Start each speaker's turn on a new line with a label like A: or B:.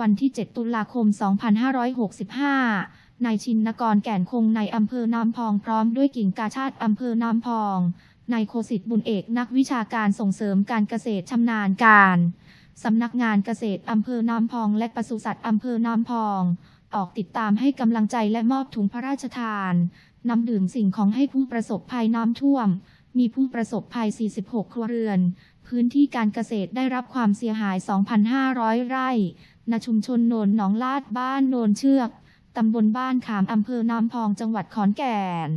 A: วันที่ 7 ตุลาคม 2565 นายชินนกรแก่นคงในอำเภอน้ำพองพร้อมด้วยกิ่งกาชาติอำเภอน้ำพองนายโคสิทธิ์บุญเอกนักวิชาการส่งเสริมการเกษตรชำนาญการสำนักงานเกษตรอำเภอน้ำพอง และปศุสัตว์อำเภอน้ำพอง ออกติดตามให้กำลังใจและมอบถุงพระราชทานนำดื่มสิ่งของให้ผู้ประสบภัยน้ำท่วม มีผู้ประสบภัย 46 ครัวเรือน พื้นที่การเกษตรได้รับความเสียหาย 2,500 ไร่ ณชุมชนโนนหนองลาดบ้านโนนเชือก ตำบลบ้านขามอำเภอน้ำพองจังหวัดขอนแก่น